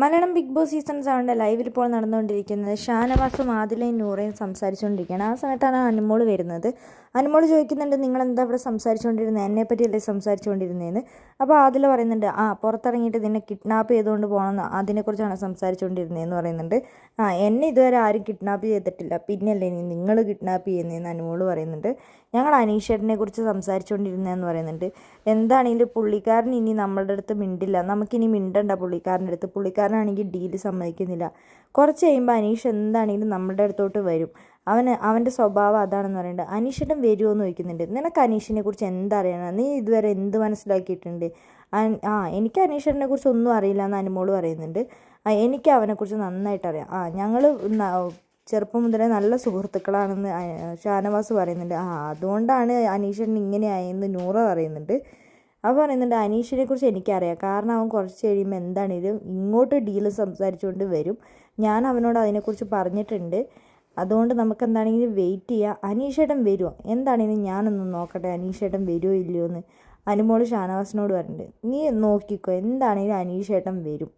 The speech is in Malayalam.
മലയാളം ബിഗ് ബോസ് സീസൺ സെവന്റെ ലൈവിൽ ഇപ്പോൾ നടന്നുകൊണ്ടിരിക്കുന്നത് ഷാനവാസും ആദിലയും നൂറയും സംസാരിച്ചുകൊണ്ടിരിക്കുകയാണ്. ആ സമയത്താണ് അനുമോൾ വരുന്നത്. അനുമോൾ ചോദിക്കുന്നുണ്ട് നിങ്ങൾ എന്താ ഇവിടെ സംസാരിച്ചുകൊണ്ടിരുന്നത് എന്നെ പറ്റിയല്ലേ സംസാരിച്ചുകൊണ്ടിരുന്നതെന്ന് അപ്പോൾ ആദില പറയുന്നുണ്ട് ആ പുറത്തിറങ്ങിയിട്ട് നിന്നെ കിഡ്നാപ്പ് ചെയ്തുകൊണ്ട് പോകണമെന്ന് അതിനെക്കുറിച്ചാണ് സംസാരിച്ചുകൊണ്ടിരുന്നതെന്ന് പറയുന്നുണ്ട്. ആ എന്നെ ഇതുവരെ ആരും കിഡ്നാപ്പ് ചെയ്തിട്ടില്ല. പിന്നെയല്ലേ നിങ്ങൾ കിഡ്നാപ്പ് ചെയ്യുന്നതെന്ന് അനുമോൾ പറയുന്നുണ്ട്. ഞങ്ങൾ അനീഷേട്ടനെ കുറിച്ച് സംസാരിച്ചുകൊണ്ടിരുന്നതെന്ന് പറയുന്നുണ്ട്. എന്താണെങ്കിലും പുള്ളിക്കാരൻ ഇനി നമ്മളുടെ അടുത്ത് മിണ്ടില്ല. നമുക്കിനി മിണ്ടണ്ട പുള്ളിക്കാരന്റെ അടുത്ത്. പുള്ളിക്കാരനാണെങ്കിൽ ഡീൽ സമ്മതിക്കുന്നില്ല. കുറച്ച് കഴിയുമ്പോൾ അനീഷ് എന്താണെങ്കിലും നമ്മുടെ അടുത്തോട്ട് വരും. അവന് അവന്റെ സ്വഭാവം അതാണെന്ന് പറയുന്നുണ്ട് അനീഷിടം വരുമോ എന്ന് ചോദിക്കുന്നുണ്ട്. നിനക്ക് അനീഷിനെ കുറിച്ച് എന്തറിയണം നീ ഇതുവരെ എന്ത് മനസ്സിലാക്കിയിട്ടുണ്ട്? ആ എനിക്ക് അനീഷേട്ടനെ കുറിച്ച് ഒന്നും അറിയില്ല എന്ന് അനുമോൾ പറയുന്നുണ്ട്. ആ എനിക്ക് അവനെക്കുറിച്ച് നന്നായിട്ട് അറിയാം. ആ ഞങ്ങൾ ചെറുപ്പം മുതലേ നല്ല സുഹൃത്തുക്കളാണെന്ന് ഷാനവാസ് പറയുന്നുണ്ട്. ആ അതുകൊണ്ടാണ് അനീഷേട്ടൻ ഇങ്ങനെയായെന്ന് നൂറ പറയുന്നുണ്ട്. അപ്പോൾ പറയുന്നുണ്ട് അനീഷിനെ കുറിച്ച് എനിക്കറിയാം. കാരണം അവൻ കുറച്ച് കഴിയുമ്പോൾ എന്താണേലും ഇങ്ങോട്ട് ഡീൽ സംസാരിച്ചുകൊണ്ട് വരും. ഞാൻ അവനോട് അതിനെക്കുറിച്ച് പറഞ്ഞിട്ടുണ്ട്. അതുകൊണ്ട് നമുക്ക് എന്താണെങ്കിലും വെയിറ്റ് ചെയ്യാം. അനീഷേട്ടൻ വരുമോ എന്താണെങ്കിലും ഞാനൊന്ന് നോക്കട്ടെ? അനീഷേട്ടൻ വരുമോ ഇല്ലയോ എന്ന് അനുമോൾ ഷാനവാസിനോട് പറഞ്ഞിട്ടുണ്ട് നീ നോക്കിക്കോ. എന്താണെങ്കിലും അനീഷേട്ടൻ വരും?